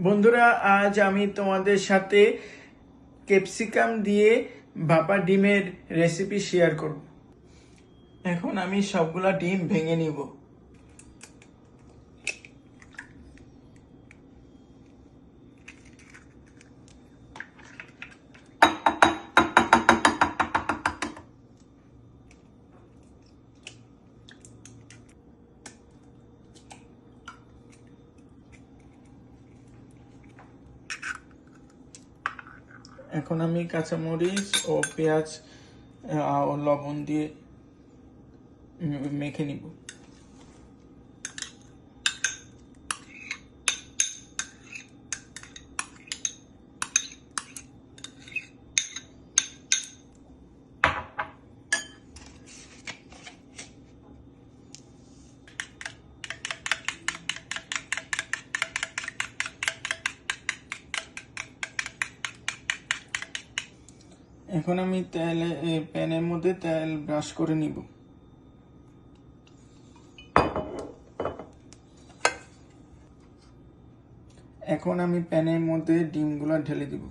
বন্ধুরা, আজ আমি তোমাদের সাথে ক্যাপসিকাম দিয়ে ভাপা ডিমের রেসিপি শেয়ার করব। এখন আমি সবগুলা ডিম ভেঙে নিব। এখন আমি কাঁচামরিচ ও পেঁয়াজ ও লবণ দিয়ে মেখে নিব। এখন আমি তেল প্যানের মধ্যে তেল ব্রাশ করে নিব। এখন আমি প্যানের মধ্যে ডিমগুলো ঢেলে দিব।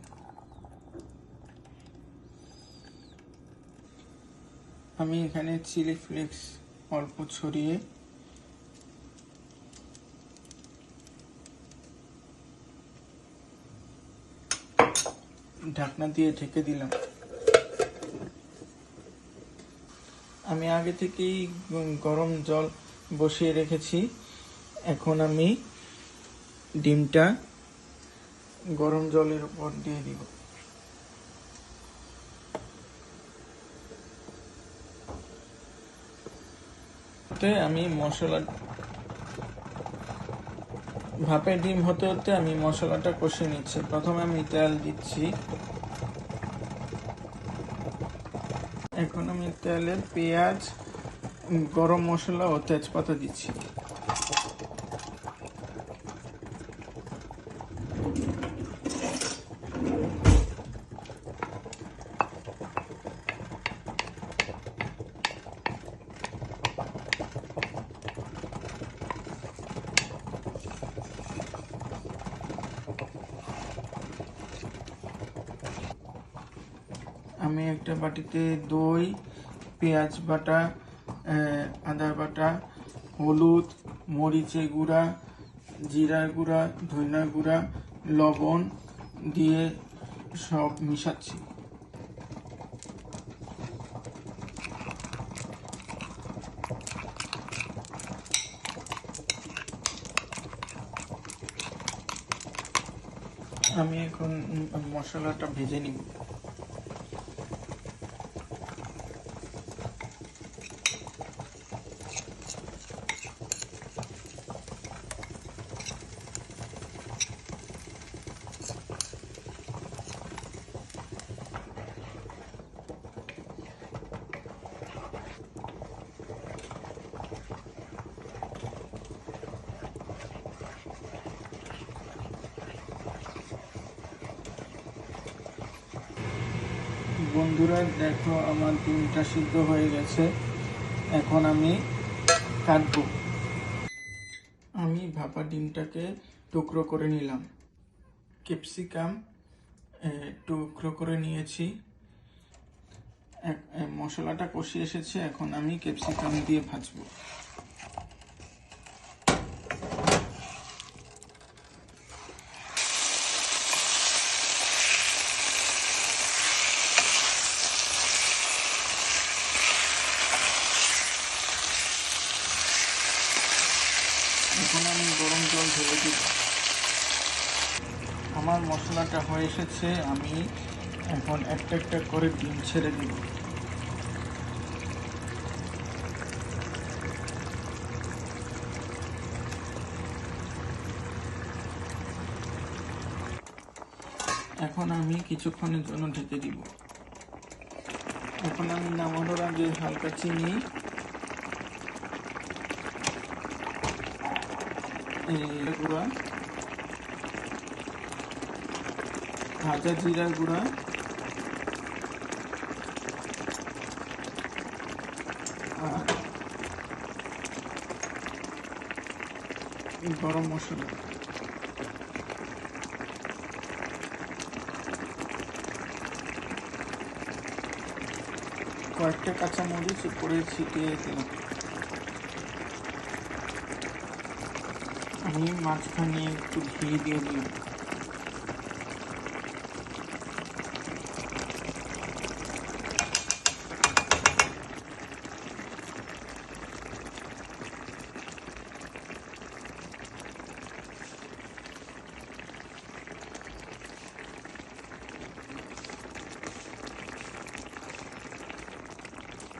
আমি এখানে চিলি ফ্লেক্স অল্প ছড়িয়ে ঢাকনা দিয়ে ঢেকে দিলাম। আমি আগে থেকেই গরম জল বসিয়ে রেখেছি। এখন আমি ডিমটা গরম জলের উপর দিয়ে দিব। আমি মশলা, ভাপে ডিম হতে হতে আমি মশলাটা কষিয়ে নিচ্ছি। প্রথমে আমি তেল দিচ্ছি। এখন আমি তেলে পেঁয়াজ গরম মশলা ও তেজপাতা দিচ্ছি। আমি একটা বাটিতে দই, পেঁয়াজ বাটা আদা বাটা, হলুদ মরিচে গুঁড়া, জিরার গুঁড়া ধনিয়া গুঁড়া, লবণ দিয়ে সব মিশাচ্ছি। আমি এখন মশলাটা ভেজে নিব। বন্ধুরা, দেখো আমার ডিমটা সিদ্ধ হয়ে গেছে। এখন আমি কাটবো। আমি ভাপা ডিমটাকে টুকরো করে নিলাম। ক্যাপসিকাম টুকরো করে নিয়েছি। মশলাটা কষে এসেছে, এখন আমি ক্যাপসিকাম দিয়ে ভাজবো। এখন আমি গরম জল ঢেলে দিব আমার মশলাটা হয়ে এসেছে, আমি এখন একটা একটা করে ডিম ছেড়ে দিব। এখন আমি কিছুক্ষণের জন্য ঢেকে দিব। এখন আমি নামানোর আগে হালকা চিনি গুঁড়া ভাজা জিরার গুঁড়া গরম মশলা। কয়েকটা কাঁচামরিচ উপরে ছিটিয়ে দিলাম। আমি মাঝখানে একটু ঘি দিয়ে দিলাম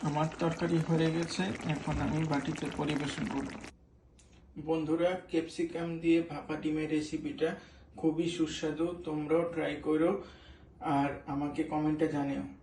আমার তরকারি হয়ে গেছে, এখন আমি বাটিতে পরিবেশন করব। বন্ধুরা, ক্যাপসিকাম দিয়ে ভাপা ডিমের রেসিপিটা খুবই সুস্বাদু, তোমরাও ট্রাই করো, আর আমাকে কমেন্টে জানিও।